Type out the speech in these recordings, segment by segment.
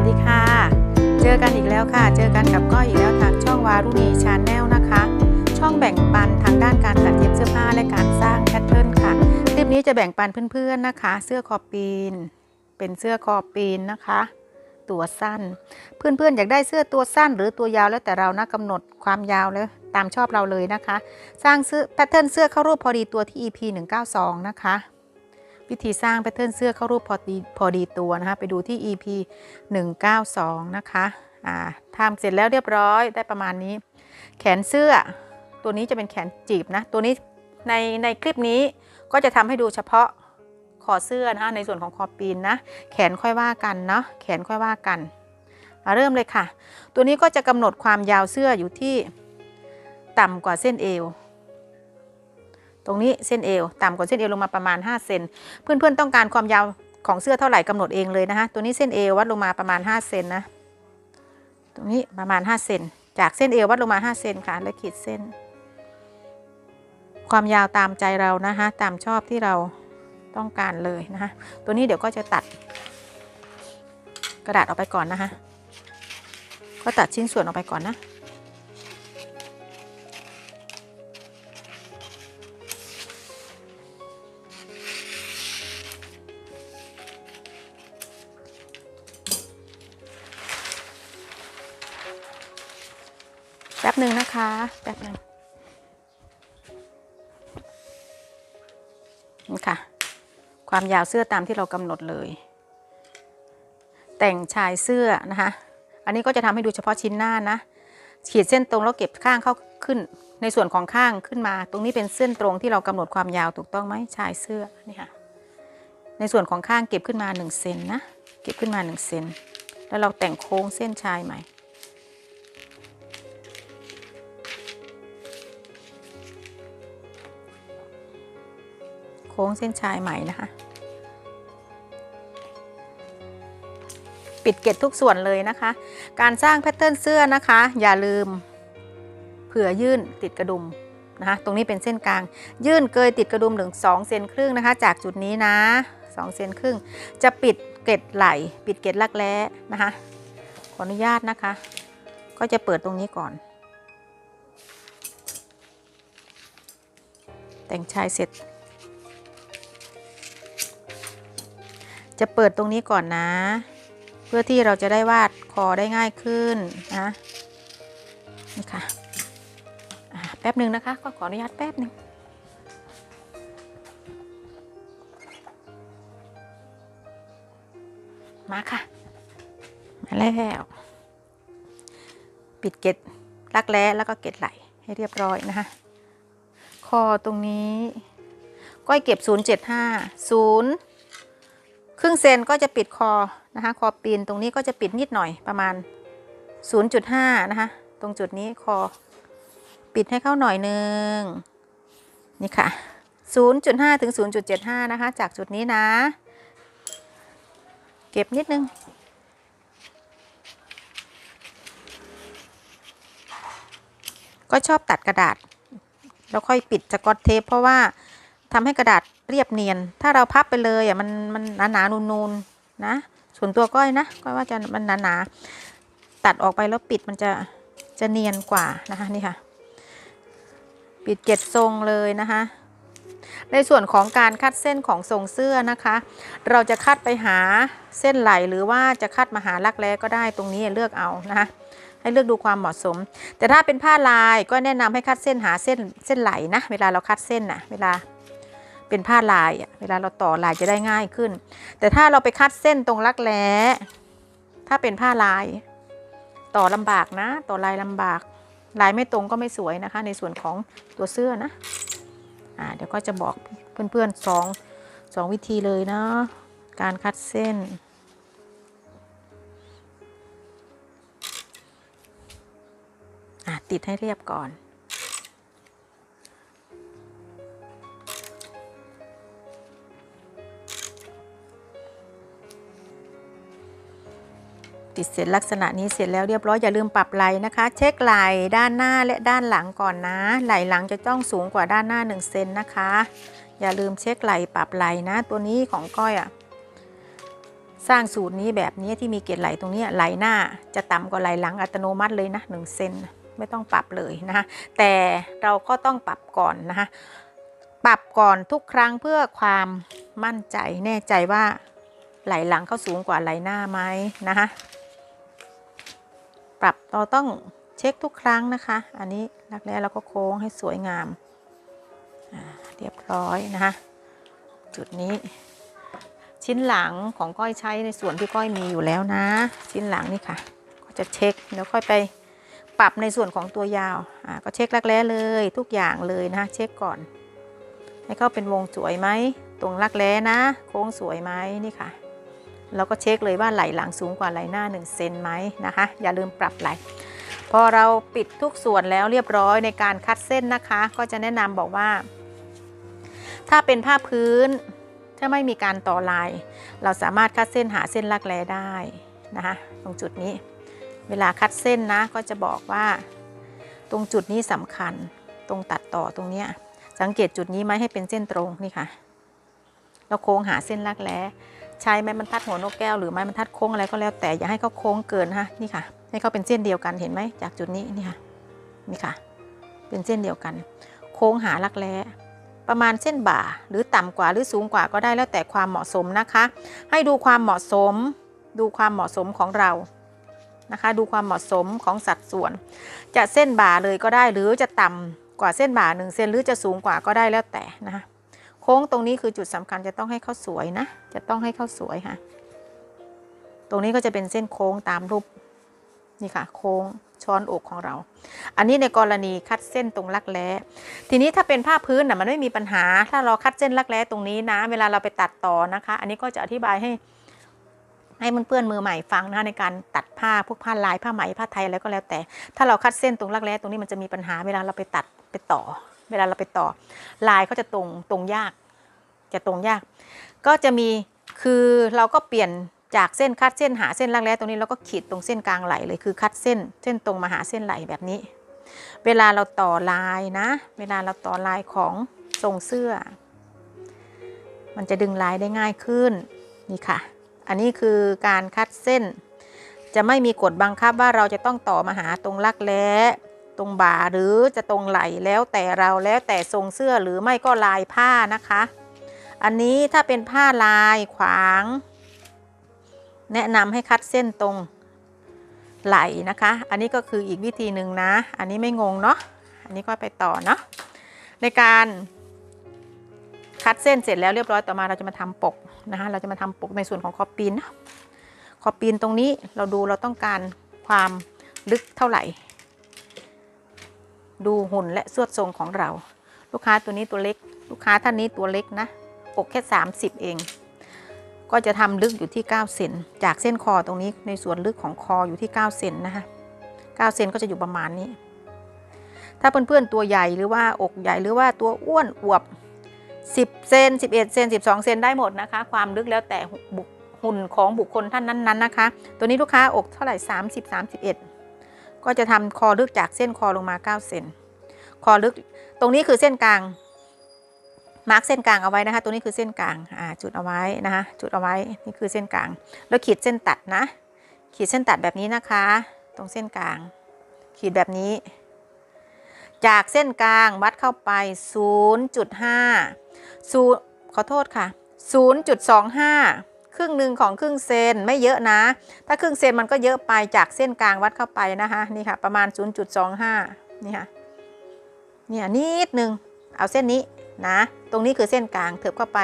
วัสดีค่ะ เจอกันอีกแล้วค่ะ เจอกันกับก้อยอีกแล้วทางช่องวารุณีชาแนลนะคะ ช่องแบ่งปันทางด้านการตัดเย็บเสื้อผ้าและการสร้างแพทเทิร์นค่ะ คลิปนี้จะแบ่งปันเพื่อนๆนะคะ เสื้อคอปีน เป็นเสื้อคอปีนนะคะ ตัวสั้น เพื่อนๆอยากได้เสื้อตัวสั้น หรือตัวยาวแล้วแต่เรานะกำหนดความยาวแล้วตามชอบเราเลยนะคะ สร้างเสื้อแพทเทิร์นเสื้อเข้ารูปพอดีตัวที่ EP 192 นะคะ วิธีสร้างแพทเทิร์นเสื้อเข้ารูปพอดีพอดีตัวนะคะ ไปดูที่ EP 192 นะคะอ่าทำเสร็จแล้วเรียบร้อยได้ประมาณนี้ แขนเสื้อ ตัวนี้จะเป็นแขนจีบนะ ตัวนี้ในในคลิปนี้ก็จะทำให้ดูเฉพาะคอเสื้อนะคะในส่วนของคอปีนนะ แขนค่อยว่ากันเนาะแขนค่อยว่ากันเริ่มเลยค่ะ ตัวนี้ก็จะกำหนดความยาวเสื้ออยู่ที่ต่ำกว่าเส้นเอว ตรงนี้เส้นเอวต่ำกว่าเส้นเอวลงมาประมาณ 5 เซน เพื่อนๆต้องการความยาวของเสื้อเท่าไหร่กำหนดเองเลยนะคะ ตัวนี้เส้นเอววัดลงมาประมาณ 5 เซนนะ ตรงนี้ประมาณ 5 เซน จากเส้นเอววัดลงมา 5 เซนค่ะ แล้วขีดเส้น ความยาวตามใจเรานะคะ ตามชอบที่เราต้องการเลยนะคะ ตัวนี้เดี๋ยวก็จะตัด กระดาษออกไปก่อนนะคะ ก็ตัดชิ้นส่วนออกไปก่อนนะ ความยาวเสื้อตามที่เรากำหนดเลย แต่งชายเสื้อนะคะ อันนี้ก็จะทำให้ดูเฉพาะชิ้นหน้านะ ขีดเส้นตรงแล้วเก็บข้างเข้าขึ้น ในส่วนของข้างขึ้นมา ตรงนี้เป็นเส้นตรงที่เรากำหนดความยาวถูกต้องไหมชายเสื้อนี่ค่ะ ในส่วนของข้างเก็บขึ้นมา1เซนนะ เก็บขึ้นมา1เซน แล้วเราแต่งโค้งเส้นชายใหม่โค้งเส้นชายใหม่นะคะ ปิดเกล็ดทุกส่วนเลยนะคะ การสร้างแพทเทิร์นเสื้อนะคะ อย่าลืม เผื่อยื่นติดกระดุมนะคะ ตรงนี้เป็นเส้นกลาง ยื่นเกยติดกระดุมถึง2เซนครึ่งนะคะ จากจุดนี้นะ2เซนครึ่ง จะปิดเกล็ดไหล ปิดเกล็ดรักแร้นะคะ ขออนุญาตนะคะ ก็จะเปิดตรงนี้ก่อน แต่งชายเสร็จจะเปิดตรงนี้ก่อนนะ เพื่อที่เราจะได้วาดคอได้ง่ายขึ้นนะนี่ค่ะแป๊บหนึ่งนะคะ ก็ขออนุญาตแป๊บหนึ่งมาค่ะ มาแล้ว ปิดเกล็ดรักแร้แล้วก็เกล็ดไหลให้เรียบร้อยนะคะ คอตรงนี้ ก้อยเก็บ 075 0 ครึ่งเซนก็จะปิดคอนะคะคอปีนตรงนี้ก็จะปิดนิดหน่อยประมาณ 0.5 นะคะ ตรงจุดนี้คอปิดให้เข้าหน่อยนึงนี่ค่ะ 0.5 ถึง 0.75 นะคะ จากจุดนี้นะ เก็บนิดนึง ก็ชอบตัดกระดาษ แล้วค่อยปิดสกอตเทปเพราะว่าทำให้กระดาษ เรียบเนียน ถ้าเราพับไปเลยอะมันมันหนาหนานูนๆนะ ส่วนตัวก้อยนะก้อยว่าจะมันหนาหนาตัดออกไปแล้วปิดมันจะจะเนียนกว่านะคะนี่ค่ะ ปิดเกล็ดทรงเลยนะคะ ในส่วนของการคัดเส้นของทรงเสื้อนะคะ เราจะคัดไปหาเส้นไหลหรือว่าจะคัดมาหาลักแร้ก็ได้ตรงนี้เลือกเอานะคะให้เลือกดูความเหมาะสม แต่ถ้าเป็นผ้าลายก็แนะนำให้คัดเส้นหาเส้นเส้นไหลนะ เวลาเราคัดเส้นนะเวลา เป็นผ้าลายอะเวลาเราต่อลายจะได้ง่ายขึ้น แต่ถ้าเราไปคัดเส้นตรงรักแร้ถ้าเป็นผ้าลาย ต่อลำบากนะ ต่อลายลำบาก ลายไม่ตรงก็ไม่สวยนะคะ ในส่วนของตัวเสื้อนะอ่าเดี๋ยวก็จะบอกเพื่อนๆสองสองวิธีเลยเนาะการคัดเส้นอะติดให้เรียบก่อน ติดเสร็จลักษณะนี้เสร็จแล้วเรียบร้อยอย่าลืมปรับไหลนะคะ เช็คไหลด้านหน้าและด้านหลังก่อนนะ ไหลหลังจะต้องสูงกว่าด้านหน้า1เซนนะคะ อย่าลืมเช็คไหลปรับไหลนะ ตัวนี้ของก้อยอะ่ะสร้างสูตรนี้แบบนี้ที่มีเกล็ดไหลตรงนี้ไหลหน้าจะต่ำกว่าไหลหลังอัตโนมัติเลยนะ1เซนไม่ต้องปรับเลยนะคะแต่เราก็ต้องปรับก่อนนะคะปรับก่อนทุกครั้งเพื่อความมั่นใจแน่ใจว่าไหลหลังเขาสูงกว่าไหลหน้าไหมนะคะ ปรับเราต้องเช็คทุกครั้งนะคะ อันนี้รักแร้เราก็โค้งให้สวยงามเรียบร้อยนะคะจุดนี้ ชิ้นหลังของก้อยใช้ในส่วนที่ก้อยมีอยู่แล้วนะ ชิ้นหลังนี่ค่ะ ก็จะเช็คแล้วค่อยไปปรับในส่วนของตัวยาวอ่าก็เช็ครักแร้เลยทุกอย่างเลยนะเช็คก่อน ให้เข้าเป็นวงสวยไหมตรงรักแร้นะ โค้งสวยไหมนี่ค่ะ แล้วก็เช็คเลยว่าไหลหลังสูงกว่าไหลหน้า1เซนไหมนะคะ อย่าลืมปรับไหลพอเราปิดทุกส่วนแล้วเรียบร้อยในการคัดเส้นนะคะ ก็จะแนะนำบอกว่า ถ้าเป็นผ้าพื้น ถ้าไม่มีการต่อลาย เราสามารถคัดเส้นหาเส้นลักแร้ได้นะคะ ตรงจุดนี้ เวลาคัดเส้นนะก็จะบอกว่า ตรงจุดนี้สำคัญ ตรงตัดต่อตรงเนี้ยสังเกตจุดนี้ไหมให้เป็นเส้นตรงนี่ค่ะ เราโค้งหาเส้นลักแร้ ใช้ไม้บรรทัดหัวนกแก้วหรือไม้บรรทัดโค้งอะไรก็แล้วแต่อย่าให้เขาโค้งเกินนะคะนี่ค่ะ ให้เขาเป็นเส้นเดียวกันเห็นไหมจากจุดนี้นี่ค่ะนี่ค่ะ เป็นเส้นเดียวกัน โค้งหาลักแร้ประมาณเส้นบ่าหรือต่ำกว่าหรือสูงกว่าก็ได้แล้วแต่ความเหมาะสมนะคะ ให้ดูความเหมาะสม ดูความเหมาะสมของเรานะคะ ดูความเหมาะสมของสัดส่วน จะเส้นบ่าเลยก็ได้หรือจะต่ำกว่าเส้นบ่าหนึ่งเซนหรือจะสูงกว่าก็ได้แล้วแต่นะคะ ค้งตรงนี้คือจุดสำคัญจะต้องให้เข้าสวยนะ จะต้องให้เข้าสวยค่ะ ตรงนี้ก็จะเป็นเส้นโค้งตามรูปนี่ค่ะ โค้งช้อนอกของเรา อันนี้ในกรณีคัดเส้นตรงรักแร้ทีนี้ถ้าเป็นผ้าพื้นน่ะมันไม่มีปัญหา ถ้าเราคัดเส้นรักแร้ตรงนี้นะ เวลาเราไปตัดต่อนะคะ อันนี้ก็จะอธิบายให้ ให้มันเพื่อนมือใหม่ฟังนะในการตัดผ้าพวกผ้าลายผ้าไหมผ้าไทยแล้วก็แล้วแต่ ถ้าเราคัดเส้นตรงรักแร้ตรงนี้มันจะมีปัญหาเวลาเราไปตัดไปต่อ เวลาเราไปต่อลายเขาจะตรงตรงยาก จะตรงยาก ก็จะมีคือเราก็เปลี่ยนจากเส้นคัดเส้นหาเส้นรักแร้ตรงนี้แล้วก็ขีดตรงเส้นกลางไหลเลยคือคัดเส้น เส้นตรงมาหาเส้นไหลแบบนี้ เวลาเราต่อลายนะ เวลาเราต่อลายของทรงเสื้อ มันจะดึงลายได้ง่ายขึ้นนี่ค่ะ อันนี้คือการคัดเส้น จะไม่มีกฎบังคับว่าเราจะต้องต่อมาหาตรงรักแร้ ตรงบ่าหรือจะตรงไหลแล้วแต่เราแล้วแต่ทรงเสื้อหรือไม่ก็ลายผ้านะคะ อันนี้ถ้าเป็นผ้าลายขวาง แนะนำให้คัดเส้นตรงไหลนะคะ อันนี้ก็คืออีกวิธีหนึ่งนะ อันนี้ไม่งงเนาะอันนี้ก็ไปต่อเนาะในการคัดเส้นเสร็จแล้วเรียบร้อยต่อมาเราจะมาทำปกนะคะเราจะมาทำปกในส่วนของคอปีนนะคอปีนตรงนี้เราดูเราต้องการความลึกเท่าไหร่ ดูหุ่นและสวดทรงของเรา ลูกค้าตัวนี้ตัวเล็ก ลูกค้าท่านนี้ตัวเล็กนะอกแค่ 30 เอง ก็จะทำลึกอยู่ที่ 9 เซนจากเส้นคอตรงนี้ในส่วนลึกของคออยู่ที่ 9 เซนนะคะ9เซนก็จะอยู่ประมาณนี้ ถ้าเพื่อนๆตัวใหญ่หรือว่าอกใหญ่หรือว่าตัวอ้วนอวบ 10 เซน11 เซน12 เซนได้หมดนะคะ ความลึกแล้วแต่บุคหุ่นของบุคคลท่านนั้นๆนะคะ ตัวนี้ลูกค้าอกเท่าไหร่ 30 31 ก็จะทำคอลึกจากเส้นคอลงมา9เซนคอลึกตรงนี้คือเส้นกลางมาร์กเส้นกลางเอาไว้นะคะ ตัวนี้คือเส้นกลางอ่าจุดเอาไว้นะคะจุดเอาไว้นี่คือเส้นกลาง แล้วขีดเส้นตัดนะ ขีดเส้นตัดแบบนี้นะคะ ตรงเส้นกลาง ขีดแบบนี้ จากเส้นกลางวัดเข้าไป 0.5ศูนย์ขอโทษค่ะ 0.25 ครึ่งหนึ่งของครึ่งเซนไม่เยอะนะ ถ้าครึ่งเซนมันก็เยอะไปจากเส้นกลางวัดเข้าไปนะคะนี่ค่ะประมาณ 0.25 นี่ค่ะเนี่ยนิดนึงเอาเส้นนี้นะตรงนี้คือเส้นกลางเถิบเข้าไป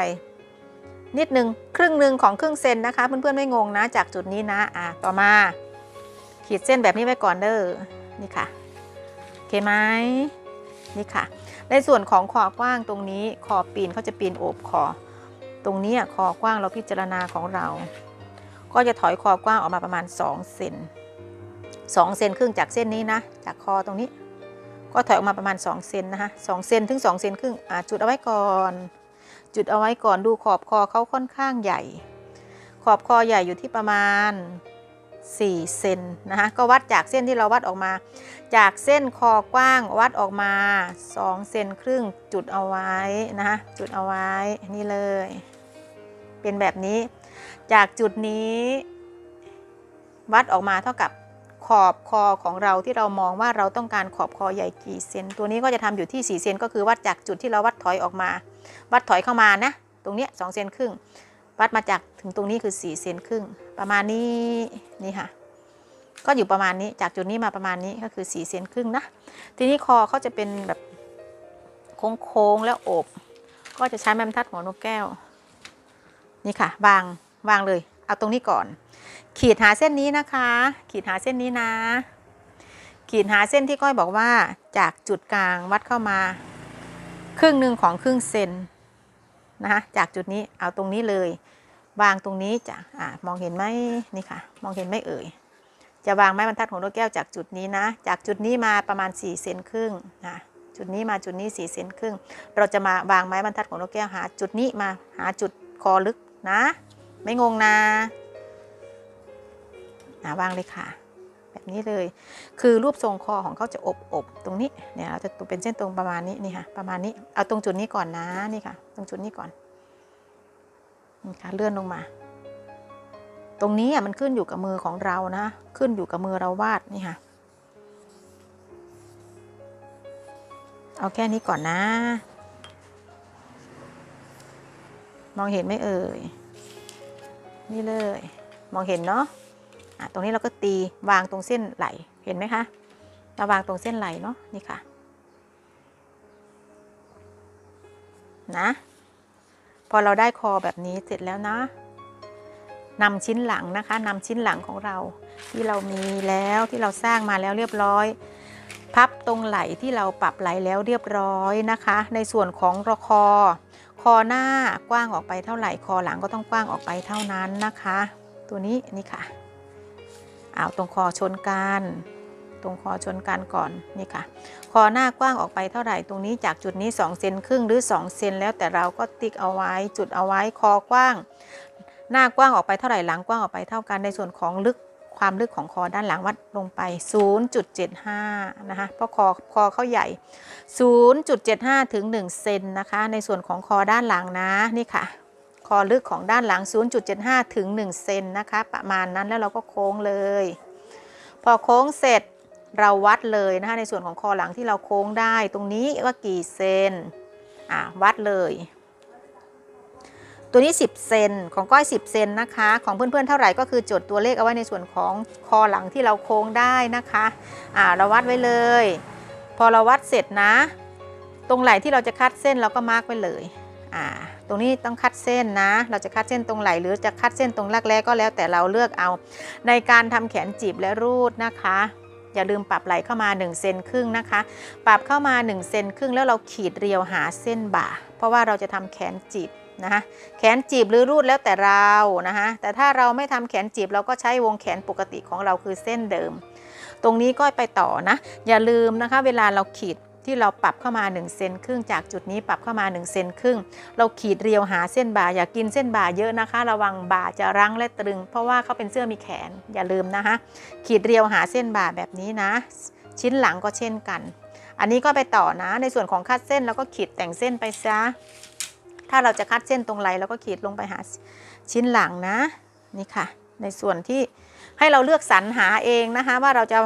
นิดนึงครึ่งหนึ่งของครึ่งเซนนะคะเพื่อนๆไม่งงนะจากจุดนี้นะอะต่อมา ขีดเส้นแบบนี้ไว้ก่อนเด้อนี่ค่ะโอเคไหมนี่ค่ะ ในส่วนของคอกว้างตรงนี้คอปีนเขาจะปีนโอบคอ ตรงนี้คอกว้างเราพิจารณาของเรา ก็จะถอยคอกว้างออกมาประมาณ2เซน2เซนครึ่งจากเส้นนี้นะ จากคอตรงนี้ ก็ถอยออกมาประมาณ2เซนนะคะ2เซนถึง2เซนครึ่งจุดเอาไว้ก่อน จุดเอาไว้ก่อนดูขอบคอเขาค่อนข้างใหญ่ ขอบคอใหญ่อยู่ที่ประมาณ4เซนนะคะก็วัดจากเส้นที่เราวัดออกมา จากเส้นคอกว้างวัดออกมา2เซนครึ่งจุดเอาไว้นะคะจุดเอาไว้นี่เลย เป็นแบบนี้ จากจุดนี้ วัดออกมาเท่ากับขอบคอของเราที่เรามองว่าเราต้องการขอบคอใหญ่กี่เซนตัวนี้ก็จะทำอยู่ที่4เซนก็คือวัดจากจุดที่เราวัดถอยออกมา วัดถอยเข้ามานะ ตรงเนี้ยสเซนครึ่ง วัดมาจากถึงตรงนี้คือ4เซนครึ่ง ประมาณนี้นี่ค่ะ ก็อยู่ประมาณนี้จากจุดนี้มาประมาณนี้ก็คือ4เซนครึ่งนะ ทีนี้คอเขาจะเป็นแบบโค้งๆแล้วโอบ ก็จะใช้แม่บรรทัดหัวนกแก้ว นี่ค่ะ วางวางเลย เอาตรงนี้ก่อน ขีดหาเส้นนี้นะคะ ขีดหาเส้นนี้นะ ขีดหาเส้นที่ก้อยบอกว่าจากจุดกลางวัดเข้ามา ครึ่งหนึ่งของครึ่งเซนนะคะจากจุดนี้เอาตรงนี้เลย วางตรงนี้จ้ะอ่ามองเห็นไหมนี่ค่ะ มองเห็นไหมเอ่ยจะวางไม้บรรทัดของนกแก้วจากจุดนี้นะ จากจุดนี้มาประมาณ4เซนครึ่งนะจุดนี้มาจุดนี้4เซนครึ่ง เราจะมาวางไม้บรรทัดของนกแก้วหา จุดนี้มาหาจุดคอลึก นะ ไม่งงนะอ่าวางเลยค่ะ แบบนี้เลย คือรูปทรงคอของเขาจะอบอบตรงนี้เนี่ยเราจะเป็นเส้นตรงประมาณนี้นี่ค่ะประมาณนี้เอาตรงจุดนี้ก่อนนะนี่ค่ะ ตรงจุดนี้ก่อนนี่ค่ะเลื่อนลงมา ตรงนี้อะมันขึ้นอยู่กับมือของเรานะ ขึ้นอยู่กับมือเราวาดนี่ค่ะเอาแค่นี้ก่อนนะ มองเห็นไหมเอ่ย นี่เลย มองเห็นเนาะะตรงนี้เราก็ตีวางตรงเส้นไหล เห็นไหมคะ เราวางตรงเส้นไหลเนาะ นี่ค่ะ นะ พอเราได้คอแบบนี้เสร็จแล้วนะนำชิ้นหลังนะคะนำชิ้นหลังของเราที่เรามีแล้วที่เราสร้างมาแล้วเรียบร้อย พับตรงไหลที่เราปรับไหลแล้วเรียบร้อยนะคะ ในส่วนของรอคอ คอหน้ากว้างออกไปเท่าไหร่ คอหลังก็ต้องกว้างออกไปเท่านั้นนะคะ ตัวนี้นี่ค่ะ เอาตรงคอชนกัน ตรงคอชนกันก่อนนี่ค่ะ คอหน้ากว้างออกไปเท่าไหร่ ตรงนี้จากจุดนี้2เซนครึ่งหรือ2เซนแล้วแต่เราก็ติ๊กเอาไว้จุดเอาไว้คอกว้าง หน้ากว้างออกไปเท่าไหร่หลังกว้างออกไปเท่ากันในส่วนของลึก ความลึกของคอด้านหลังวัดลงไป 0.75 นะคะ เพราะคอคอเขาใหญ่ 0.75 ถึง 1 เซนนะคะ ในส่วนของคอด้านหลังนะ นี่ค่ะ คอลึกของด้านหลัง 0.75 ถึง 1 เซนนะคะ ประมาณนั้นแล้วเราก็โค้งเลย พอโค้งเสร็จเราวัดเลยนะคะ ในส่วนของคอหลังที่เราโค้งได้ ตรงนี้ว่ากี่เซน อะวัดเลย ตัวนี้ 10 เซนของก้อย 10 เซนนะคะ ของเพื่อนๆเท่าไหร่ก็คือจดตัวเลขเอาไว้ในส่วนของคอหลังที่เราโค้งได้นะคะอ่าเราวัดไว้เลย พอเราวัดเสร็จนะ ตรงไหล่ที่เราจะคัดเส้นเราก็มาร์กไว้เลยอ่าตรงนี้ต้องคัดเส้นนะ เราจะคัดเส้นตรงไหล่หรือจะคัดเส้นตรงรักแร้ก็แล้วแต่เราเลือกเอา ในการทำแขนจีบและรูดนะคะอย่าลืมปรับไหล่เข้ามา1เซนครึ่งนะคะ ปรับเข้ามา1เซนครึ่งแล้วเราขีดเรียวหาเส้นบ่า เพราะว่าเราจะทำแขนจีบ นะคะแขนจีบหรือรูดแล้วแต่เรานะคะแต่ถ้าเราไม่ทำแขนจีบเราก็ใช้วงแขนปกติของเราคือเส้นเดิม ตรงนี้ก็ไปต่อนะอย่าลืมนะคะเวลาเราขีดที่เราปรับเข้ามา1เซนครึ่งจากจุดนี้ปรับเข้ามา1เซนครึ่ง เราขีดเรียวหาเส้นบ่าอย่ากินเส้นบ่าเยอะนะคะ ระวังบ่าจะรั้งและตรึง เพราะว่าเขาเป็นเสื้อมีแขนอย่าลืมนะคะ ขีดเรียวหาเส้นบ่าแบบนี้นะ ชิ้นหลังก็เช่นกัน อันนี้ก็ไปต่อนะ ในส่วนของคัดเส้นเราก็ขีดแต่งเส้นไปซะ ถ้าเราจะคัดเส้นตรงไหลเราก็ขีดลงไปหาชิ้นหลังนะนี่ค่ะ ในส่วนที่ให้เราเลือกสรรหาเองนะคะ ว่าเราจะ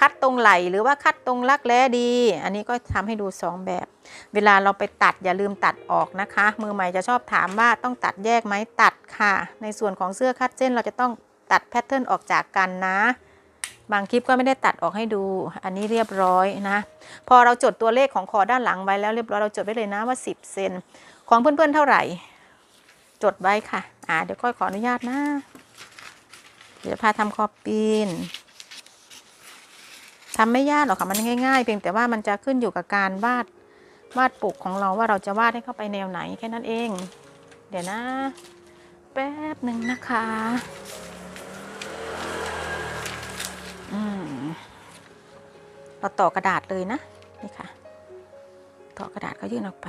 คัดตรงไหลหรือว่าคัดตรงรักแร้ดี อันนี้ก็ทำให้ดู 2 แบบ เวลาเราไปตัดอย่าลืมตัดออกนะคะ มือใหม่จะชอบถามว่าต้องตัดแยกไหมตัดค่ะ ในส่วนของเสื้อคัดเส้นเราจะต้องตัดแพทเทิร์นออกจากกันนะ บางคลิปก็ไม่ได้ตัดออกให้ดู อันนี้เรียบร้อยนะ พอเราจดตัวเลขของคอด้านหลังไว้แล้วเรียบร้อยเราจดไว้เลยนะว่า 10 เซน ของเพื่อนๆเท่าไหร่ จดไว้ค่ะ อ่า เดี๋ยวก้อยขออนุญาตนะ เดี๋ยวพาทำคอปีนทำไม่ยากหรอกค่ะ มันง่ายๆ เพียงแต่ว่ามันจะขึ้นอยู่กับการวาดวาดปกของเราว่าเราจะวาดให้เข้าไปแนวไหนแค่นั้นเอง เดี๋ยวนะ แป๊บหนึ่งนะคะ อืมเราต่อกระดาษเลยนะ นี่ค่ะ ต่อกระดาษก็ยื่นออกไป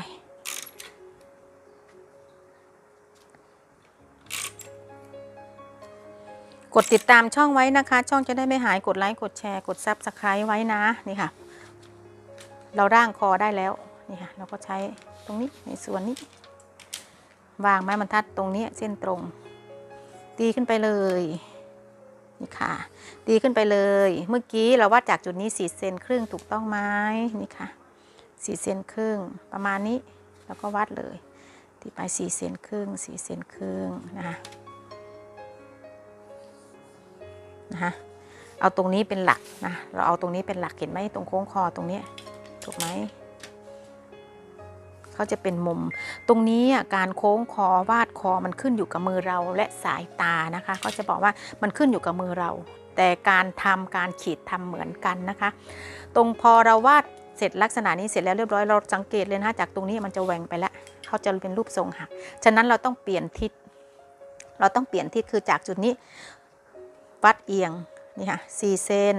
กดติดตามช่องไว้นะคะ ช่องจะได้ไม่หายกดไลค์กดแชร์กดซับสไคร b ์ไว้นะนี่ค่ะ เราร่างคอได้แล้วนี่ค่ะเราก็ใช้ตรงนี้ในส่วนนี้ วางไม้บรรทัดตรงนี้เส้นตรง ตีขึ้นไปเลยนี่ค่ะ ตีขึ้นไปเลย เมื่อกี้เราวัดจากจุดนี้4เซนครึ่งถูกต้องไหมนี่ค่ะ4เซนครึ่งประมาณนี้แล้วก็วัดเลยตีไป4เซนครึ่ง4เซนครึ่งนะคะ นะคะเอาตรงนี้เป็นหลักนะเราเอาตรงนี้เป็นหลักเห็นไหมตรงโค้งคอตรงนี้ถูกไหมเขาจะเป็นมุม ตรงนี้การโค้งคอวาดคอมันขึ้นอยู่กับมือเราและสายตานะคะเขาจะบอกว่ามันขึ้นอยู่กับมือเรา แต่การทำการขีดทำเหมือนกันนะคะ ตรงพอเราวาดเสร็จลักษณะนี้เสร็จแล้วเรียบร้อยเราสังเกตเลยนะคะจากตรงนี้มันจะแหว่งไปแล้วเขาจะเป็นรูปทรงหักฉะนั้นเราต้องเปลี่ยนทิศเราต้องเปลี่ยนทิศคือจากจุดนี้ วัดเอียงนี่ค่ะสี่เซน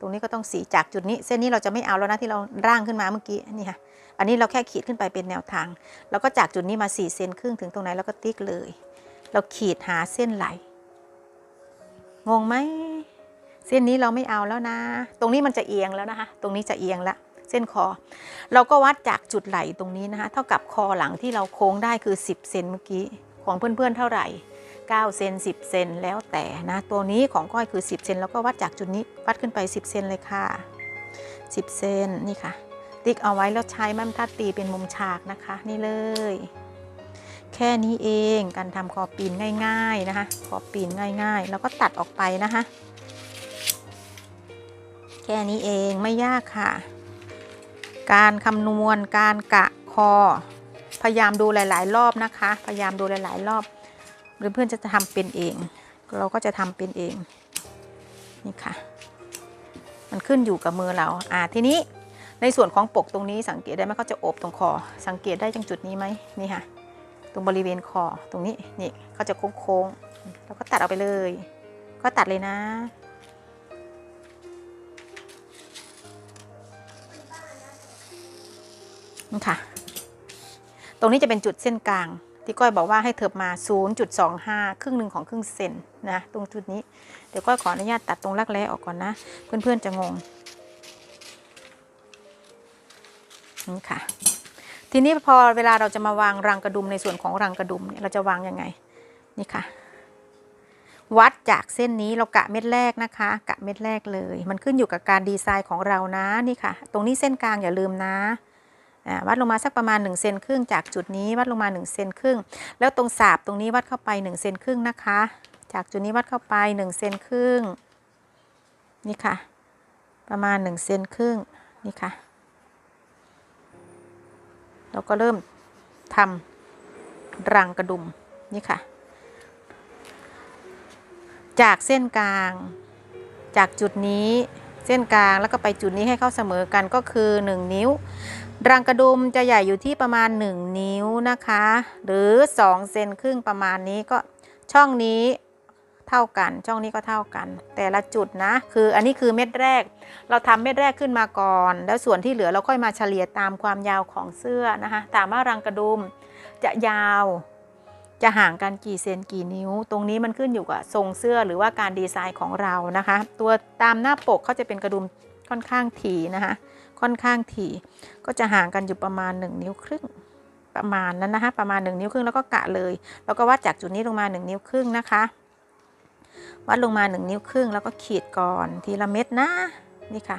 ตรงนี้ก็ต้องสีจากจุดนี้ เส้นนี้เราจะไม่เอาแล้วนะที่เราร่างขึ้นมาเมื่อกี้นี่ค่ะอันนี้เราแค่ขีดขึ้นไปเป็นแนวทาง แล้วก็จากจุดนี้มา4เซนครึ่งถึงตรงไหนแล้วก็ติ๊กเลย เราขีดหาเส้นไหล งงไหมเส้นนี้เราไม่เอาแล้วนะ ตรงนี้มันจะเอียงแล้วนะคะ ตรงนี้จะเอียงละเส้นคอ เราก็วัดจากจุดไหลตรงนี้นะคะ เท่ากับคอหลังที่เราโค้งได้คือ 10เซนเมื่อกี้ของเพื่อนๆเท่าไหร่ 9เซน10 เซนแล้วแต่นะ ตัวนี้ของก้อยคือ 10 เซนแล้วก็วัดจากจุดนี้วัดขึ้นไป 10 เซนเลยค่ะ 10 เซนนี่ค่ะ ติ๊กเอาไว้แล้วใช้แม่มทัดตีเป็นมุมฉากนะคะ นี่เลย แค่นี้เองการทำคอปีนง่าย ๆนะคะคอปีนง่าย ๆ แล้วก็ตัดออกไปนะคะแค่นี้เองไม่ยากค่ะ การคำนวณการกะคอ พยายามดูหลาย ๆ รอบนะคะ พยายามดูหลาย ๆ รอบ เพื่อนๆจะทำเป็นเอง เราก็จะทำเป็นเองนี่ค่ะ มันขึ้นอยู่กับมือเรา อ่าทีนี้ในส่วนของปกตรงนี้สังเกตได้ไหมเขาจะโอบตรงคอ สังเกตได้จังจุดนี้ไหมนี่ค่ะ ตรงบริเวณคอตรงนี้นี่เขาจะโค้งๆแล้วก็ตัดเอาไปเลย ก็ตัดเลยนะนี่ค่ะ ตรงนี้จะเป็นจุดเส้นกลาง ที่ก้อยบอกว่าให้เถิบมา 0.25 ครึ่งหนึ่งของครึ่งเซนนะ ตรงจุดนี้ เดี๋ยวก้อยขออนุญาตตัดตรงรักแร้ออกก่อนนะ เพื่อนๆจะงงนี่ค่ะ ทีนี้พอเวลาเราจะมาวางรังกระดุมในส่วนของรังกระดุมเนี่ยเราจะวางยังไง นี่ค่ะ วัดจากเส้นนี้เรากะเม็ดแรกนะคะ กะเม็ดแรกเลย มันขึ้นอยู่กับการดีไซน์ของเรานะ นี่ค่ะ ตรงนี้เส้นกลางอย่าลืมนะ วัดลงมาสักประมาณ1เซนครึ่งจากจุดนี้วัดลงมา1เซนครึ่งแล้วตรงสาบตรงนี้วัดเข้าไป1เซนครึ่งนะคะ จากจุดนี้วัดเข้าไป1เซนครึ่งนี่ค่ะ ประมาณ1เซนครึ่งนี่ค่ะ เราก็เริ่มทำรังกระดุมนี่ค่ะ จากเส้นกลาง จากจุดนี้เส้นกลางแล้วก็ไปจุดนี้ให้เข้าเสมอกันก็คือ 1 นิ้ว รังกระดุมจะใหญ่อยู่ที่ประมาณ 1 นิ้วนะคะ หรือ2เซนครึ่งประมาณนี้ก็ช่องนี้เท่ากัน ช่องนี้ก็เท่ากัน แต่ละจุดนะ คืออันนี้คือเม็ดแรก เราทำเม็ดแรกขึ้นมาก่อน แล้วส่วนที่เหลือเราค่อยมาเฉลี่ยตามความยาวของเสื้อนะคะ ถามว่ารังกระดุมจะยาวจะห่างกันกี่เซนกี่นิ้ว ตรงนี้มันขึ้นอยู่กับทรงเสื้อหรือว่าการดีไซน์ของเรานะคะ ตัวตามหน้าปกเขาจะเป็นกระดุมค่อนข้างถี่นะคะ ค่อนข้างถี่ ก็จะห่างกันอยู่ประมาณ 1 นิ้วครึ่ง ประมาณนั้นนะคะ ประมาณ 1 นิ้วครึ่งแล้วก็กะเลย แล้วก็วัดจากจุดนี้ลงมา 1 นิ้วครึ่งนะคะ วัดลงมา 1 นิ้วครึ่งแล้วก็ขีดก่อนทีละเม็ดนะ นี่ค่ะ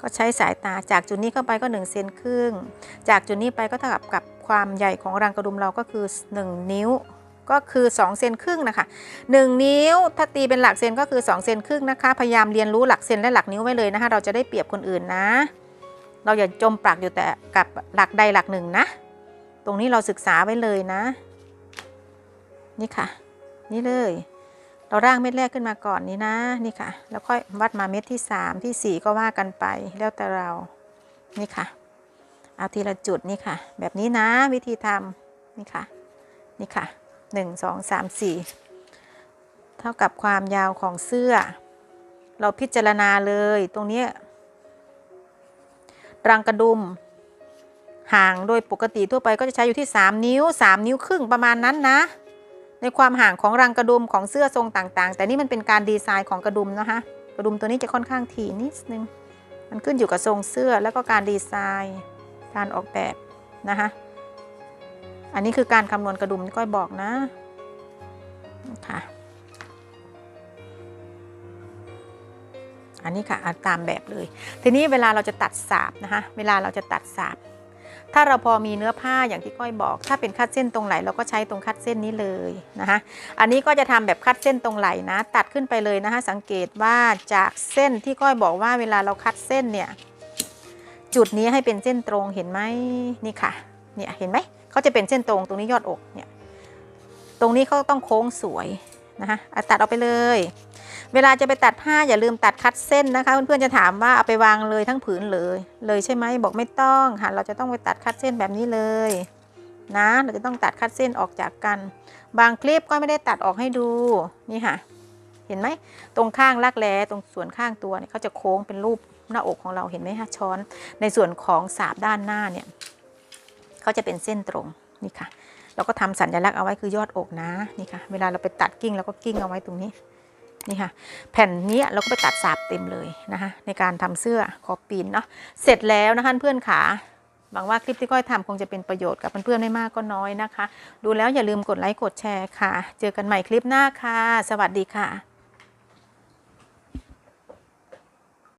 ก็ใช้สายตาจากจุดนี้เข้าไปก็1เซนครึ่ง จากจุดนี้ไปก็เท่ากับกับความใหญ่ของรังกระดุมเราก็คือ 1 นิ้วก็คือ 2 เซนครึ่งนะคะ 1 นิ้วถ้าตีเป็นหลักเซนก็คือ 2 เซนครึ่งนะคะ พยายามเรียนรู้หลักเซนและหลักนิ้วไว้เลยนะคะ เราจะได้เปรียบคนอื่นนะ เราอย่าจมปลักอยู่แต่กับหลักใดหลักหนึ่งนะ ตรงนี้เราศึกษาไว้เลยนะ นี่ค่ะ นี่เลย เราร่างเม็ดแรกขึ้นมาก่อนนี้นะ นี่ค่ะ แล้วค่อยวัดมาเม็ดที่3ที่4ก็ว่ากันไป แล้วแต่เรา นี่ค่ะ เอาทีละจุดนี่ค่ะ แบบนี้นะวิธีทำนี่ค่ะ นี่ค่ะ1 2 3 4เท่ากับความยาวของเสื้อ เราพิจารณาเลยตรงนี้ รังกระดุม ห่างโดยปกติทั่วไปก็จะใช้อยู่ที่ 3 นิ้ว 3 นิ้วครึ่งประมาณนั้นนะ ในความห่างของรังกระดุมของเสื้อทรงต่างๆ แต่นี่มันเป็นการดีไซน์ของกระดุมนะคะกระดุมตัวนี้จะค่อนข้างถี่นิดนึง มันขึ้นอยู่กับทรงเสื้อแล้วก็การดีไซน์ การออกแบบนะคะอันนี้คือการคำนวณกระดุมที่ก้อยบอกนะค่ะ อันนี้ค่ะตามแบบเลย ทีนี้เวลาเราจะตัดสาบนะคะเวลาเราจะตัดสาบถ้าเราพอมีเนื้อผ้าอย่างที่ก้อยบอก ถ้าเป็นคัดเส้นตรงไหลเราก็ใช้ตรงคัดเส้นนี้เลยนะคะอันนี้ก็จะทำแบบคัดเส้นตรงไหลนะ ตัดขึ้นไปเลยนะคะสังเกตว่าจากเส้นที่ก้อยบอกว่าเวลาเราคัดเส้นเนี่ยจุดนี้ให้เป็นเส้นตรงเห็นไหมนี่ค่ะเนี่ยเห็นไหมเขาจะเป็นเส้นตรงตรงนี้ยอดอกเนี่ยตรงนี้เขาต้องโค้งสวยนะคะตัดออกไปเลย เวลาจะไปตัดผ้าอย่าลืมตัดคัดเส้นนะคะ เพื่อนๆจะถามว่าเอาไปวางเลยทั้งผืนเลย เลยใช่ไหมบอกไม่ต้องค่ะเราจะต้องไปตัดคัดเส้นแบบนี้เลยนะเราจะต้องตัดคัดเส้นออกจากกัน บางคลิปก็ไม่ได้ตัดออกให้ดูนี่ค่ะ เห็นไหมตรงข้างรักแร้ตรงส่วนข้างตัวเนี่ยเขาจะโค้งเป็นรูปหน้าอกของเราเห็นไหมคะช้อน ในส่วนของสาบด้านหน้าเนี่ยเขาจะเป็นเส้นตรงนี่ค่ะ เราก็ทำสัญลักษณ์เอาไว้คือยอดอกนะนี่ค่ะ เวลาเราไปตัดกิ้งเราก็กิ้งเอาไว้ตรงนี้ นี่ค่ะ แผ่นนี้เราก็ไปตัดสาบเต็มเลยนะคะในการทำเสื้อคอปีนเนาะเสร็จแล้วนะคะเพื่อนขาหวังว่าคลิปที่ก้อยทำคงจะเป็นประโยชน์กับเพื่อนๆไม่มากก็น้อยนะคะ ดูแล้วอย่าลืมกดไลค์กดแชร์ค่ะ เจอกันใหม่คลิปหน้าค่ะ สวัสดีค่ะ